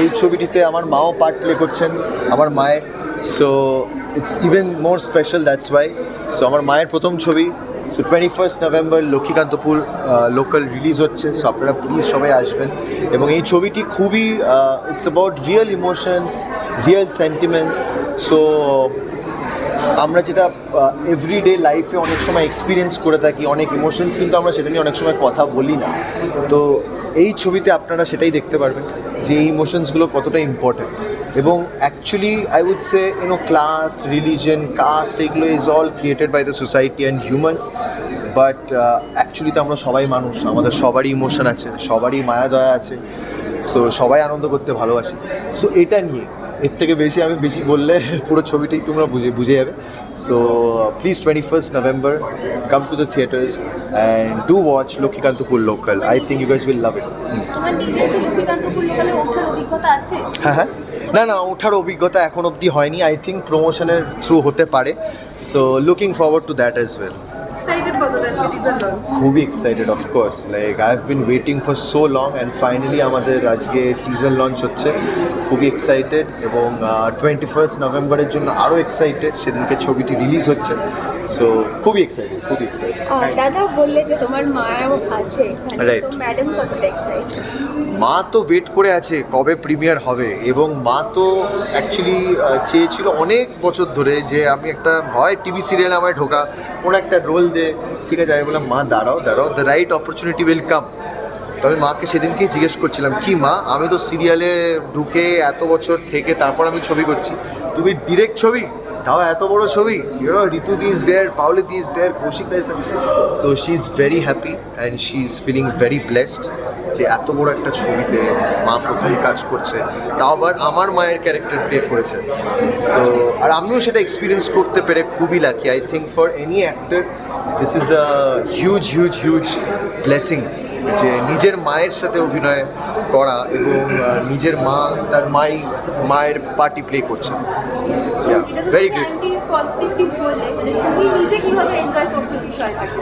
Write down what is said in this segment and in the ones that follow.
এই ছবিটিতে আমার মাও পার্ট প্লে করছেন, আমার মায়ের। So it's even more special that's why so আমার মায়ের প্রথম ছবি। So twenty first November Lakshmikantapur local release হচ্ছে। সো আপনারা প্লিজ সবাই আসবেন। এবং এই ছবিটি খুবই it's about real emotions real sentiments so আমরা যেটা এভরিডে লাইফে অনেক সময় এক্সপিরিয়েন্স করে থাকি, অনেক ইমোশনস কিন্তু আমরা সেটা নিয়ে অনেক সময় কথা বলি না। তো এই ছবিতে আপনারা সেটাই দেখতে পারবেন যে এই ইমোশনসগুলো কতটা ইম্পর্ট্যান্ট এবং actually I would say you know class religion caste এগুলো is all created by the society and humans but actually তো আমরা সবাই মানুষ, আমাদের সবারই ইমোশন আছে, সবারই মায়া দয়া আছে সো সবাই আনন্দ করতে ভালোবাসে। সো এটা নিয়ে এর থেকে বেশি আমি বেশি বললে পুরো ছবিটাই তোমরা বুঝে বুঝে যাবে। So please twenty first November come to the theatres and do watch Lakshmikantapur local I think you guys will love it তোমার নিজের কি লক্ষ্মীকান্তপুর লোকালে ওঠার অভিজ্ঞতা আছে? হ্যাঁ হ্যাঁ। না না ওঠার অভিজ্ঞতা এখন অবধি হয়নি। আই থিঙ্ক প্রমোশনের থ্রু হতে পারে। So looking forward to that as well খুবই excited of course like I have been waiting for so long and finally আমাদের আজকে টিজার লঞ্চ হচ্ছে। খুবই এক্সাইটেড এবং টোয়েন্টি ফার্স্ট নভেম্বরের জন্য আরও এক্সাইটেড সেদিনকে ছবিটি রিলিজ হচ্ছে। সো খুবই এক্সাইটেড খুবই এক্সাইটেড দাদা বললে যে তোমার মাও আছে। তো ম্যাডাম কতটা এক্সাইটেড মা তো ওয়েট করে আছে কবে প্রিমিয়ার হবে এবং মা তো অ্যাকচুয়ালি চেয়েছিল অনেক বছর ধরে যে আমি একটা হয় টিভি সিরিয়াল আমায় ঢোকা কোনো একটা রোল দে ঠিক আছে আমি বললাম মা দাঁড়াও দাঁড়াও the right opportunity will come তবে মাকে সেদিনকেই জিজ্ঞেস করছিলাম কি মা আমি তো সিরিয়ালে ঢুকে এত বছর থেকে তারপর আমি ছবি করছি তুমি ডিরেক্ট ছবি? তাও এত বড় ছবি? You know Ritu this there Paoli this there Kaushik Das so she is very happy and she is feeling very blessed যে এত বড় একটা ছবিতে মা প্রথম কাজ করছে। তাও আবার আমার মায়ের ক্যারেক্টার প্লে করেছে। সো আর আমিও সেটা এক্সপিরিয়েন্স করতে পেরে খুবই lucky I think for any actor this is a huge huge huge blessing যে নিজের মায়ের সাথে অভিনয় করা এবং নিজের মা তার মাই মায়ের পার্টি প্লে করছে। ভেরি বললে মানে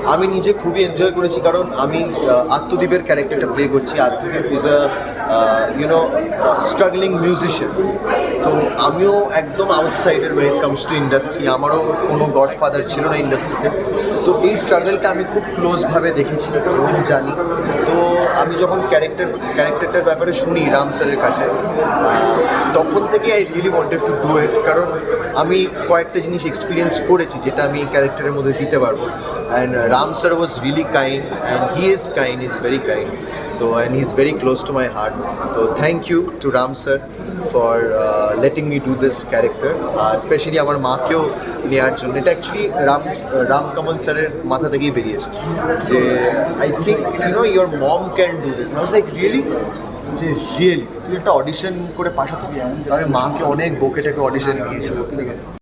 আমি নিজে খুবই এনজয় করেছি কারণ আমি আহ, আত্মদীপের ক্যারেক্টারটা প্লে করছি। Atmadeep is a you know struggling musician তো আমিও একদম আউটসাইডের ওয়েন কামস টু ইন্ডাস্ট্রি আমারও কোনো গডফাদার ছিল না ইন্ডাস্ট্রিতে তো। এই স্ট্রাগলটা আমি খুব ক্লোজভাবে দেখেছি এবং জানি। তো আমি যখন ক্যারেক্টার ক্যারেক্টারটার ব্যাপারে শুনি রাম স্যারের কাছে তখন থেকে I really wanted to do it কারণ আমি কয়েকটা জিনিস এক্সপিরিয়েন্স করেছি যেটা আমি ক্যারেক্টারের মধ্যে দিতে পারব। And Ram sir was really kind and he is kind is very kind so and he is very close to my heart তো thank you to Ram sir. For letting me do this character specially আমার মাকেও নেওয়ার জন্য। এটা actually Ram Ram কামল স্যারের মাথা থেকেই বেরিয়েছে যে I think you know your mom can do this I was like really যে রিয়েলি তুই একটা অডিশন করে পাঠাতে। আমি মাকে অনেক বোকেটাকে টেকে অডিশন নিয়েছিল ঠিক আছে?